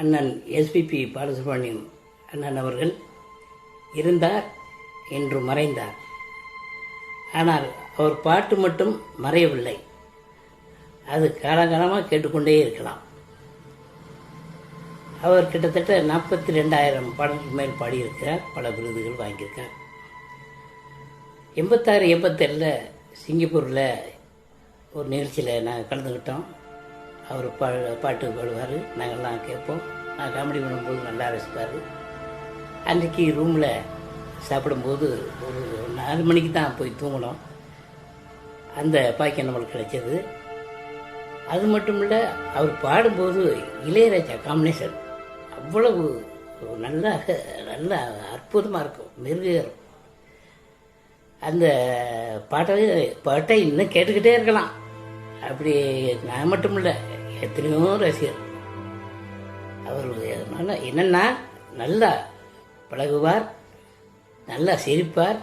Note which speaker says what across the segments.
Speaker 1: அண்ணன் எஸ்பிபி பாலசுப்ரமணியம் அண்ணன் அவர்கள் இருந்தார் என்று மறைந்தார். ஆனால் அவர் பாட்டு மட்டும் மறையவில்லை. அது காலகாலமாக கேட்டுக்கொண்டே இருக்கலாம். அவர் கிட்டத்தட்ட நாற்பத்தி ரெண்டாயிரம் பாடல்கள் மேல் பாடியிருக்கிறார். பல விருதுகள் வாங்கியிருக்கார் எண்பத்தாறு எண்பத்தேழில் சிங்கப்பூரில் ஒரு நிகழ்ச்சியில் நாங்கள் கலந்துக்கிட்டோம் அவர் பா பாட்டு பாடுவார். நாங்கள்லாம் கேட்போம். நான் காமெடி பண்ணும்போது நல்லா ரசிப்பார். அன்றைக்கி ரூமில் சாப்பிடும்போது ஒரு நாலு மணிக்கு தான் போய் தூங்கினோம். அந்த பாக்கியம் நம்மளுக்கு கிடைச்சது. அது மட்டும் இல்லை அவர் பாடும்போது இளையராஜா காம்பினேஷன் அவ்வளவு நல்லா நல்ல அற்புதமாக இருக்கும். மெருகையாக இருக்கும். அந்த பாட்டை பாட்டை இன்னும் கேட்டுக்கிட்டே இருக்கலாம். அப்படி நான் மட்டும் இல்லை எத்தனையோ ரசிகர் அவர் நல்லா என்னென்னா நல்லா பழகுவார் நல்லா சிரிப்பார்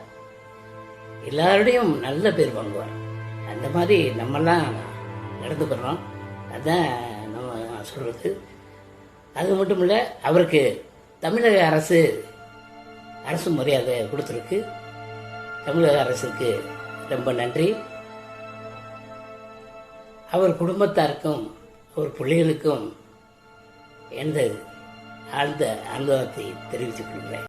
Speaker 1: எல்லாரோடையும் நல்ல பேர் வாங்குவார். அந்த மாதிரி நம்மெல்லாம் நடந்துக்கிறோம். அதுதான் நம்ம சொல்கிறது அது மட்டும் இல்லை அவருக்கு தமிழக அரசு அரசு மரியாதை கொடுத்துருக்கு. தமிழக அரசுக்கு ரொம்ப நன்றி. அவர் குடும்பத்தாருக்கும் ஒரு பிள்ளைகளுக்கும் எனது ஆழ்ந்த அனுபவத்தை தெரிவித்துக் கொள்கிறேன்.